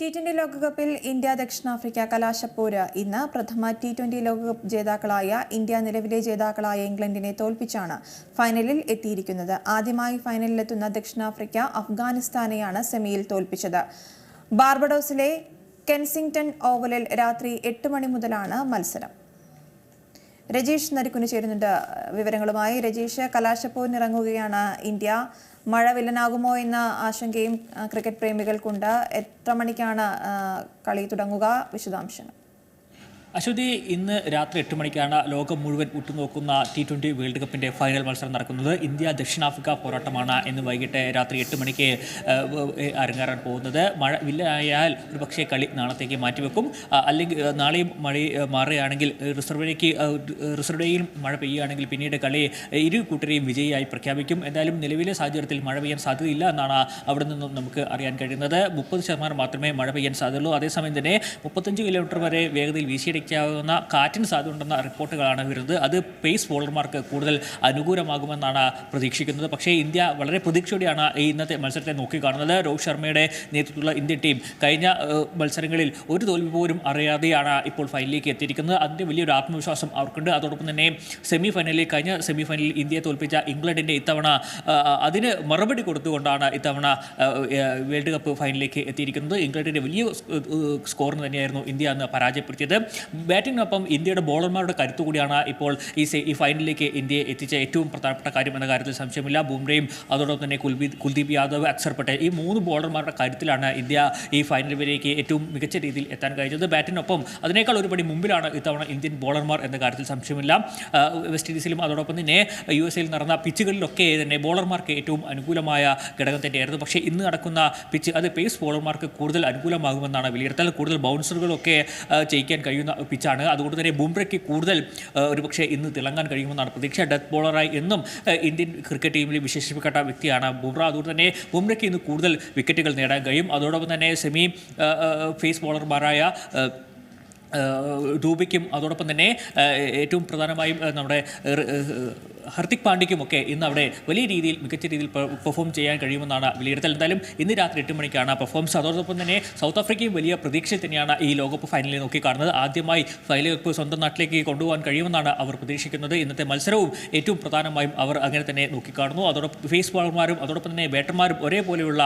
T twenty ലോകകപ്പിൽ India ദക്ഷിണാഫ്രിക്ക കലാശപ്പോര് ഇന്ന് പ്രഥമ ടി ട്വന്റി ലോകകപ്പ് ജേതാക്കളായ ഇന്ത്യ നിലവിലെ ജേതാക്കളായ ഇംഗ്ലണ്ടിനെ തോൽപ്പിച്ചാണ് ഫൈനലിൽ എത്തിയിരിക്കുന്നത്. ആദ്യമായി ഫൈനലിലെത്തുന്ന ദക്ഷിണാഫ്രിക്ക അഫ്ഗാനിസ്ഥാനെയാണ് സെമിയിൽ തോൽപ്പിച്ചത്. ബാർബഡോസിലെ കെൻസിംഗ്ടൺ ഓവലിൽ രാത്രി എട്ട് മണി മുതലാണ് മത്സരം. രജീഷ് നരിക്കുന് ചേരുന്നുണ്ട്. വിവരങ്ങളുമായി രജീഷ് കലാശപ്പോരിനിറങ്ങുകയാണ് ഇന്ത്യ. മഴ വില്ലനാകുമോ എന്ന ആശങ്കയും ക്രിക്കറ്റ് പ്രേമികൾക്കുണ്ട്. എത്ര മണിക്കാണ് കളി തുടങ്ങുക? വിശദാംശങ്ങൾ. അശ്വതി ഇന്ന് രാത്രി എട്ട് മണിക്കാണ് ലോകം മുഴുവൻ ഉറ്റുനോക്കുന്ന ടി ട്വന്റി വേൾഡ് കപ്പിന്റെ ഫൈനൽ മത്സരം നടക്കുന്നത്. ഇന്ത്യ ദക്ഷിണാഫ്രിക്ക പോരാട്ടമാണ് ഇന്ന് വൈകിട്ട് രാത്രി എട്ട് മണിക്ക് അരങ്ങേറാൻ പോകുന്നത്. മഴ വില്ലയായാൽ ഒരു പക്ഷേ കളി നാളത്തേക്ക് മാറ്റിവെക്കും. അല്ലെങ്കിൽ നാളെയും മഴ മാറുകയാണെങ്കിൽ റിസർവ് റിസർവേയിൽ മഴ പെയ്യുകയാണെങ്കിൽ പിന്നീട് കളി ഇരു കൂട്ടരെയും വിജയിയായി പ്രഖ്യാപിക്കും. എന്തായാലും നിലവിലെ സാഹചര്യത്തിൽ മഴ പെയ്യാൻ സാധ്യതയില്ല എന്നാണ് അവിടെ നിന്നും നമുക്ക് അറിയാൻ കഴിയുന്നത്. മുപ്പത് ശതമാനം മാത്രമേ മഴ പെയ്യാൻ സാധ്യതയുള്ളൂ. അതേസമയം തന്നെ മുപ്പത്തഞ്ച് കിലോമീറ്റർ വരെ വേഗതയിൽ വീശിയടിക്കാവുന്ന കാറ്റിന് സാധ്യതയുണ്ടെന്ന റിപ്പോർട്ടുകളാണ് വരുന്നത്. അത് പേസ് ബോളർമാർക്ക് കൂടുതൽ അനുകൂലമാകുമെന്നാണ് പ്രതീക്ഷിക്കുന്നത്. പക്ഷേ ഇന്ത്യ വളരെ പ്രതീക്ഷയോടെയാണ് ഈ ഇന്നത്തെ മത്സരത്തെ നോക്കിക്കാണുന്നത്. രോഹിത് ശർമ്മയുടെ നേതൃത്വത്തിലുള്ള ഇന്ത്യൻ ടീം കഴിഞ്ഞ മത്സരങ്ങളിൽ ഒരു തോൽവി പോലും അറിയാതെയാണ് ഇപ്പോൾ ഫൈനലിലേക്ക് എത്തിയിരിക്കുന്നത്. അതിന്റെ വലിയൊരു ആത്മവിശ്വാസം അവർക്കുണ്ട്. അതോടൊപ്പം തന്നെ സെമി ഫൈനലിൽ കഴിഞ്ഞ സെമി ഫൈനലിൽ ഇന്ത്യയെ തോൽപ്പിച്ച ഇംഗ്ലണ്ടിന്റെ ഇത്തവണ അതിന് മറുപടി കൊടുത്തുകൊണ്ടാണ് ഇത്തവണ വേൾഡ് കപ്പ് ഫൈനലിലേക്ക് എത്തിയിരിക്കുന്നത്. ഇംഗ്ലണ്ടിന്റെ വലിയ സ്കോറിന് തന്നെയായിരുന്നു ഇന്ത്യ അന്ന് പരാജയപ്പെടുത്തിയത്. ബാറ്റിങ്ങിനൊപ്പം ഇന്ത്യയുടെ ബോളർമാരുടെ കരുത്തു കൂടിയാണ് ഇപ്പോൾ ഈ ഈ ഫൈനലിലേക്ക് ഇന്ത്യയെ എത്തിച്ച ഏറ്റവും പ്രധാനപ്പെട്ട കാര്യം എന്ന കാര്യത്തിൽ സംശയമില്ല. ബുംറയും അതോടൊപ്പം തന്നെ കുൽദീപ് യാദവ് അക്സർ പട്ടേൽ ഈ മൂന്ന് ബോളർമാരുടെ കരുത്തിലാണ് ഇന്ത്യ ഈ ഫൈനൽ വരേക്ക് ഏറ്റവും മികച്ച രീതിയിൽ എത്താൻ കഴിഞ്ഞത്. ബാറ്റിനൊപ്പം അതിനേക്കാൾ ഒരുപടി മുമ്പിലാണ് ഇത്തവണ ഇന്ത്യൻ ബോളർമാർ എന്ന കാര്യത്തിൽ സംശയമില്ല. വെസ്റ്റ് ഇൻഡീസിലും അതോടൊപ്പം തന്നെ യു എസ് എയിൽ നടന്ന പിച്ചുകളിലൊക്കെ തന്നെ ബോളർമാർക്ക് ഏറ്റവും അനുകൂലമായ ഘടകം തന്നെയായിരുന്നു. പക്ഷേ ഇന്ന് നടക്കുന്ന പിച്ച് അത് പേസ് ബോളർമാർക്ക് കൂടുതൽ അനുകൂലമാകുമെന്നാണ് വിലയിരുത്തൽ. കൂടുതൽ ബൗൺസറുകളൊക്കെ ജയിക്കാൻ കഴിയുന്ന പിച്ചാണ് അതുകൊണ്ട് തന്നെ ബുംറയ്ക്ക് കൂടുതൽ ഒരു ഒരുപക്ഷെ ഇന്ന് തിളങ്ങാൻ കഴിയുമെന്നാണ് പ്രതീക്ഷ. ഡെത്ത് ബോളറായി എന്നും ഇന്ത്യൻ ക്രിക്കറ്റ് ടീമിൽ വിശേഷിപ്പിക്കപ്പെട്ട വ്യക്തിയാണ് ബുംറ. അതുകൊണ്ട് തന്നെ ബുംറയ്ക്ക് ഇന്ന് കൂടുതൽ വിക്കറ്റുകൾ നേടാൻ കഴിയും. അതോടൊപ്പം തന്നെ സെമി ഫേസ് ബോളർമാരായ ഡൂബിക്കും. അതോടൊപ്പം തന്നെ ഏറ്റവും പ്രധാനമായും നമ്മുടെ ഹർദിക് പാണ്ഡ്യയ്ക്കുമൊക്കെ ഇന്ന് അവിടെ വലിയ രീതിയിൽ മികച്ച രീതിയിൽ പെർഫോം ചെയ്യാൻ കഴിയുമെന്നാണ് വിലയിരുത്തൽ. എന്തായാലും ഇന്ന് രാത്രി എട്ട് മണിക്കാണ് പെർഫോമൻസ് അതോടൊപ്പം തന്നെ സൗത്ത് ആഫ്രിക്കയും വലിയ പ്രതീക്ഷ തന്നെയാണ് ഈ ലോകകപ്പ് ഫൈനലിൽ നോക്കി കാണുന്നത് ആദ്യമായി ഫൈനൽ സ്വന്തം നാട്ടിലേക്ക് കൊണ്ടുപോകാൻ കഴിയുമെന്നാണ് അവർ പ്രതീക്ഷിക്കുന്നത്. ഇന്നത്തെ മത്സരവും ഏറ്റവും പ്രധാനമായും അവർ അങ്ങനെ തന്നെ നോക്കിക്കാണുന്നു. അതോടൊപ്പം ഫേസ് ബോളർമാരും അതോടൊപ്പം തന്നെ ബാറ്റർമാരും ഒരേപോലെയുള്ള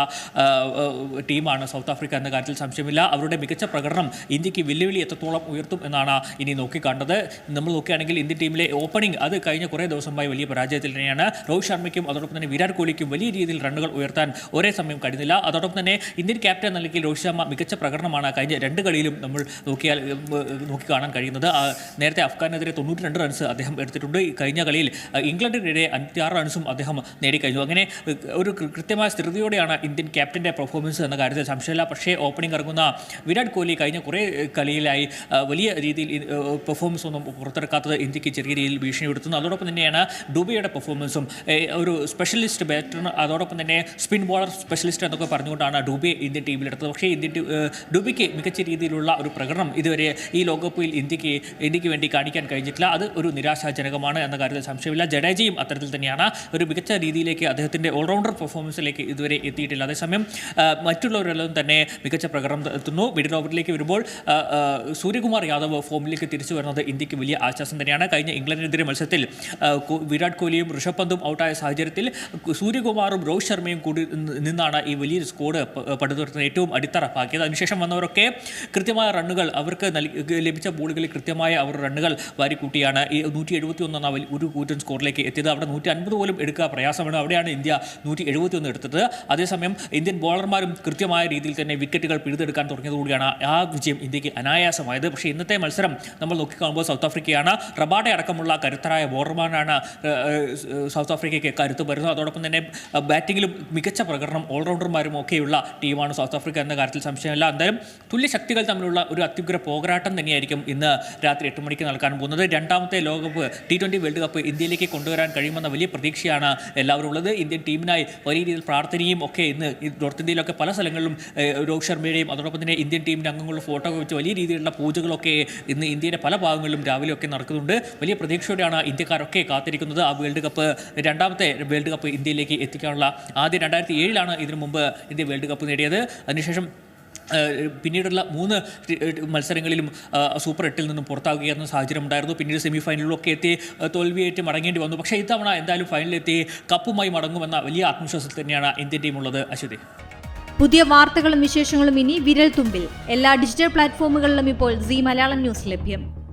ടീമാണ് സൗത്ത് ആഫ്രിക്ക എന്ന കാര്യത്തിൽ സംശയമില്ല. അവരുടെ മികച്ച പ്രകടനം ഇന്ത്യയ്ക്ക് വെല്ലുവിളി എത്രത്തോളം ഉയർത്തും എന്നാണ് ഇനി നോക്കിക്കാണ്ടത് നമ്മൾ നോക്കുകയാണെങ്കിൽ ഇന്ത്യൻ ടീമിലെ ഓപ്പണിംഗ് അത് കഴിഞ്ഞ കുറേ ദിവസമായി വലിയ പരാജയത്തിൽ തന്നെയാണ്. രോഹിത് ശർമ്മയ്ക്കും അതോടൊപ്പം തന്നെ വിരാട് കോഹ്ലിക്കും വലിയ രീതിയിൽ റണ്ണുകൾ ഉയർത്താൻ ഒരേ സമയം കഴിഞ്ഞില്ല. അതോടൊപ്പം തന്നെ ഇന്ത്യൻ ക്യാപ്റ്റൻ എന്ന നിലയ്ക്ക് രോഹിത് ശർമ്മ മികച്ച പ്രകടനമാണ് കഴിഞ്ഞ രണ്ട് കളിയിലും നമ്മൾ നോക്കിയാൽ നോക്കി കാണാൻ കഴിയുന്നത്. നേരത്തെ അഫ്ഗാനെതിരെ തൊണ്ണൂറ്റി രണ്ട് റൺസ് അദ്ദേഹം എടുത്തിട്ടുണ്ട്. കഴിഞ്ഞ കളിയിൽ ഇംഗ്ലണ്ടിനെതിരെ അഞ്ചാറ് റൺസും അദ്ദേഹം നേടിക്കഴിഞ്ഞു അങ്ങനെ ഒരു കൃത്യമായ സ്ഥിരതയോടെയാണ് ഇന്ത്യൻ ക്യാപ്റ്റന്റെ പെർഫോമൻസ് എന്ന കാര്യത്തിൽ സംശയമില്ല. പക്ഷേ ഓപ്പണിംഗ് ഇറങ്ങുന്ന വിരാട് കോഹ്ലി കഴിഞ്ഞ കുറേ കളിയിലായി വലിയ രീതിയിൽ പെർഫോമൻസ് ഒന്നും പുറത്തിറക്കാത്തത് ഇന്ത്യയ്ക്ക് ചെറിയ രീതിയിൽ ഭീഷണി കൊടുത്തുന്നു അതോടൊപ്പം തന്നെയാണ് ഡുബിയുടെ പെർഫോമൻസും ഒരു സ്പെഷ്യലിസ്റ്റ് ബാറ്റർ അതോടൊപ്പം തന്നെ സ്പിൻ ബോളർ സ്പെഷ്യലിസ്റ്റ് എന്നൊക്കെ പറഞ്ഞുകൊണ്ടാണ് ഡുബെ ഇന്ത്യൻ ടീമിലെടുത്തത് പക്ഷേ ഇന്ത്യൻ ഡുബിക്ക് മികച്ച രീതിയിലുള്ള ഒരു പ്രകടനം ഇതുവരെ ഈ ലോകകപ്പിൽ ഇന്ത്യയ്ക്ക് ഇന്ത്യയ്ക്ക് വേണ്ടി കാണിക്കാൻ കഴിഞ്ഞിട്ടില്ല. അത് ഒരു നിരാശാജനകമാണ് എന്ന കാര്യത്തിൽ സംശയമില്ല. ജഡേജയും അത്തരത്തിൽ തന്നെയാണ്. ഒരു മികച്ച രീതിയിലേക്ക് അദ്ദേഹത്തിന്റെ ഓൾറൗണ്ടർ പെർഫോമൻസിലേക്ക് ഇതുവരെ എത്തിയിട്ടില്ല. അതേസമയം മറ്റുള്ളവരെല്ലാം തന്നെ മികച്ച പ്രകടനം എത്തുന്നു. മിഡിൽ ഓവറിലേക്ക് വരുമ്പോൾ സൂര്യകുമാർ യാദവ് ഫോമിലേക്ക് തിരിച്ചു വരുന്നത് ഇന്ത്യയ്ക്ക് വലിയ ആശ്വാസം തന്നെയാണ്. കഴിഞ്ഞ ഇംഗ്ലണ്ടിനെതിരെ മത്സരത്തിൽ വിരാട് കോഹ്ലിയും ഋഷഭ് പന്തും ഔട്ടായ സാഹചര്യത്തിൽ സൂര്യകുമാറും രോഹിത് ശർമ്മയും കൂടി നിന്നാണ് ഈ വലിയൊരു സ്കോഡ് പടുത്തുയർത്തുന്ന ഏറ്റവും അടിത്തറ പാക്കിയത് അതിനുശേഷം വന്നവരൊക്കെ കൃത്യമായ റണ്ണുകൾ അവർക്ക് ലഭിച്ച ബോളുകളിൽ കൃത്യമായ അവർ റണ്ണുകൾ വാരിക്കൂട്ടിയാണ് ഈ നൂറ്റി എഴുപത്തി ഒന്നാം ഒരു കൂറ്റൻ സ്കോറിലേക്ക് എത്തിയത്. അവിടെ നൂറ്റി അൻപത് പോലും എടുക്കുക പ്രയാസമാണ്. അവിടെയാണ് ഇന്ത്യ നൂറ്റി എഴുപത്തി ഒന്ന് എടുത്തത്. അതേസമയം ഇന്ത്യൻ ബോളർമാരും കൃത്യമായ രീതിയിൽ തന്നെ വിക്കറ്റുകൾ പിഴുതെടുക്കാൻ തുടങ്ങിയതുകൂടിയാണ് ആ വിജയം ഇന്ത്യയ്ക്ക് അനായാസമായത്. പക്ഷേ ഇന്നത്തെ മത്സരം നമ്മൾ നോക്കിക്കാണുമ്പോൾ സൗത്ത് ആഫ്രിക്കയാണ്. റബാഡെ അടക്കമുള്ള കരുത്തരായ ബോളർമാരാണ് സൗത്ത് ആഫ്രിക്കയ്ക്ക് കരുത്ത് വരുന്നു അതോടൊപ്പം തന്നെ ബാറ്റിങ്ങിലും മികച്ച പ്രകടനം ഓൾറൗണ്ടർമാരും ഒക്കെയുള്ള ടീമാണ് സൗത്ത് ആഫ്രിക്ക എന്ന കാര്യത്തിൽ സംശയമില്ല. എന്തായാലും തുല്യ ശക്തികൾ തമ്മിലുള്ള ഒരു അത്യുഗ്ര പോരാട്ടം തന്നെയായിരിക്കും ഇന്ന് രാത്രി എട്ട് മണിക്ക് നടക്കാൻ പോകുന്നത്. രണ്ടാമത്തെ ലോകകപ്പ് ടി ട്വന്റി വേൾഡ് കപ്പ് ഇന്ത്യയിലേക്ക് കൊണ്ടുവരാൻ കഴിയുമെന്ന വലിയ പ്രതീക്ഷയാണ് എല്ലാവരും ഉള്ളത്. ഇന്ത്യൻ ടീമിനായി വലിയ രീതിയിൽ പ്രാർത്ഥനയും ഒക്കെ ഇന്ന് നോർത്ത് ഇന്ത്യയിലൊക്കെ പല സ്ഥലങ്ങളിലും രോഹിത് ശർമ്മയുടെയും അതോടൊപ്പം തന്നെ ഇന്ത്യൻ ടീമിന്റെ അംഗങ്ങളുടെ ഫോട്ടോ വെച്ച് വലിയ രീതിയിലുള്ള പൂജകളൊക്കെ ഇന്ന് ഇന്ത്യയുടെ പല ഭാഗങ്ങളിലും രാവിലെയൊക്കെ നടക്കുന്നുണ്ട്. വലിയ പ്രതീക്ഷയോടെയാണ് ഇന്ത്യക്കാരൊക്കെ കാത്തിരിക്കുന്നത്. ആ വേൾഡ് കപ്പ് രണ്ടാമത്തെ വേൾഡ് കപ്പ് ഇന്ത്യയിലേക്ക് എത്തിക്കാനുള്ള ആദ്യം രണ്ടായിരത്തി ഏഴിലാണ് ഇതിനു മുമ്പ് ഇന്ത്യ വേൾഡ് കപ്പ് നേടിയത്. അതിനുശേഷം പിന്നീടുള്ള മൂന്ന് മത്സരങ്ങളിലും സൂപ്പർ എട്ടിൽ നിന്നും പുറത്താകുകയെന്ന സാഹചര്യം ഉണ്ടായിരുന്നു. പിന്നീട് സെമി ഫൈനലിലൊക്കെ എത്തി തോൽവിയേറ്റ് മടങ്ങേണ്ടി വന്നു. പക്ഷേ ഇത്തവണ എന്തായാലും ഫൈനലിലെത്തി കപ്പുമായി മടങ്ങുമെന്ന വലിയ ആത്മവിശ്വാസത്തിൽ തന്നെയാണ് ഇന്ത്യൻ ടീമുള്ളത്. അശ്വതി. പുതിയ വാർത്തകളും വിശേഷങ്ങളും ഇനി വിരൽ തുമ്പിൽ എല്ലാ ഡിജിറ്റൽ പ്ലാറ്റ്ഫോമുകളിലും ഇപ്പോൾ സി മലയാളം ന്യൂസ് ലഭ്യം.